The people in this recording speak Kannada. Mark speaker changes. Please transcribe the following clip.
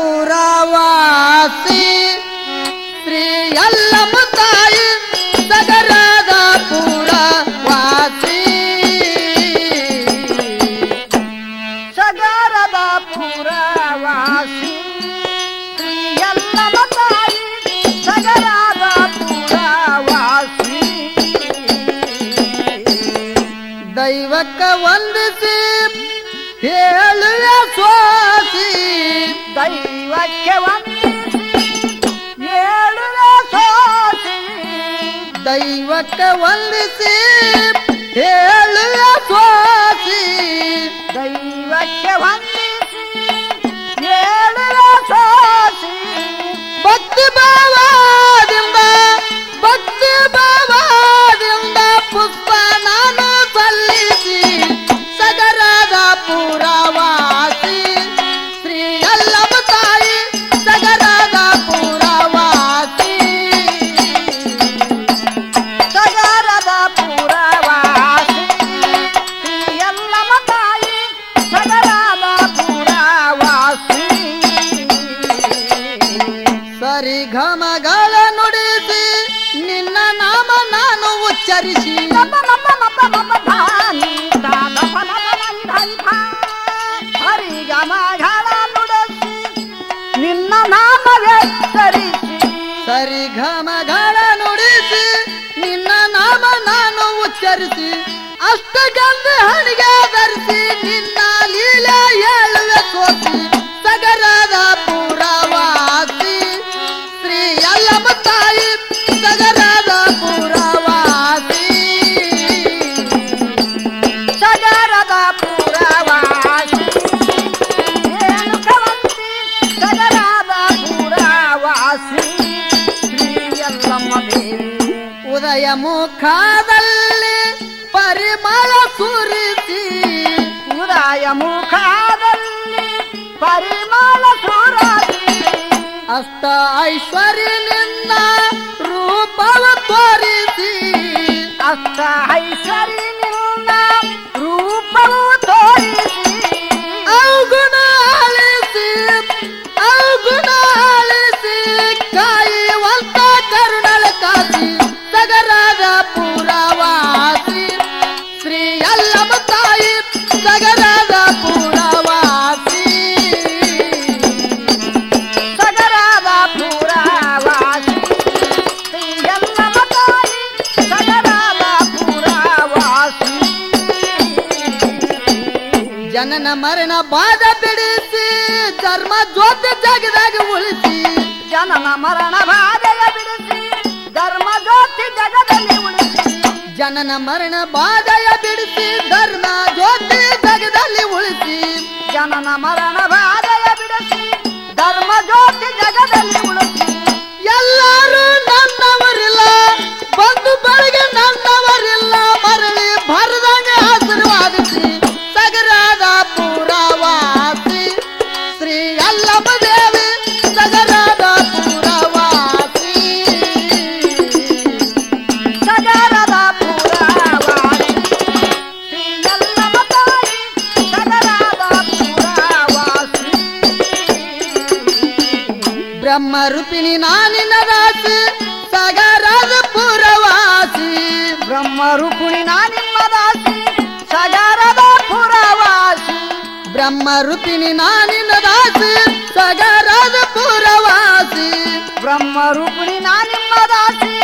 Speaker 1: ಪುರವಾಸಿ ದೈವಕ್ಕೆ ವಂದಿಸಿ ಹೇಳುವ ಸೋಸಿ
Speaker 2: ದೈವಕ್ಕೆ ವಂದಿಸಿ ಹೇಳುವ ಸೋಸಿ
Speaker 1: ಭಕ್ತಿ ಭಾವ ನಾಮ ನಾನು ಉಚ್ಚರಿಸಿ.
Speaker 2: ನಿನ್ನ ನಾಮವೆಚ್ಚರಿಸಿ
Speaker 1: ಸರಿ ಘಮಗಳ ನುಡಿಸಿ ನಿನ್ನ ನಾಮ ನಾನು ಉಚ್ಚರಿಸಿ. ಅಷ್ಟಗಂಧ ಹಣಿಗೆ ಧರಿಸಿ ನಿನ್ನ ಲೀಲೆ ಹೇಳುವೆ ಸೋಸಿ. ಸಗರದ ಪುರವಾಸಿ ಉದಯ ಮುಖದಲ್ಲಿ ಪರಿಮಳ ಸುರಿಸಿ.
Speaker 2: ಉದಯ ಮುಖದಲ್ಲಿ ಪರಿಮಳ ಸುರಾಸಿ
Speaker 1: ಅಷ್ಟ ಐಶ್ವರ್ಯ ನಿನ್ನ ರೂಪವ ತೋರಿಸಿ.
Speaker 2: ಅಷ್ಟ ಐಶ್ವರ್ಯ
Speaker 1: ಜನನ ಮರಣ ಬಾದ ಬಿಡಿಸಿ ಧರ್ಮ ಜ್ಯೋತಿ ಜಗದಾಗ ಉಳಿಸಿ.
Speaker 2: ಜನನ ಮರಣ ಬಾಧೆಯ ಬಿಡಿಸಿ ಧರ್ಮ ಜ್ಯೋತಿ ಜಗದಲ್ಲಿ ಉಳಿಸಿ.
Speaker 1: ಜನನ ಮರಣ ಬಾಧೆಯ ಬಿಡಿಸಿ ಧರ್ಮ ಜ್ಯೋತಿ ಜಗದಲ್ಲಿ ಉಳಿಸಿ.
Speaker 2: ಜನನ ಮರಣ ಬಾಧೆಯ ಬಿಡಿಸಿ ಧರ್ಮ ಜ್ಯೋತಿ ಜಗದಲ್ಲಿ
Speaker 1: ಬ್ರಹ್ಮ ರೂಪಿಣಿ ನಾನಿನ ರಾಸಿ ಸಗರದ ಪುರವಾಸಿ
Speaker 2: ಬ್ರಹ್ಮ ರೂಪುಣಿ ನಿಮ್ಮ ದಾಸಿ ಸಗರದ ಪುರವಾಸಿ
Speaker 1: ಬ್ರಹ್ಮ ರೂಪಿಣಿ ನಾನಿನ ರಾಸಿ ಸಗರದ ಪುರವಾಸಿ
Speaker 2: ಬ್ರಹ್ಮ ರೂಪುಣಿ ನಿಮ್ಮ ದಾಸಿ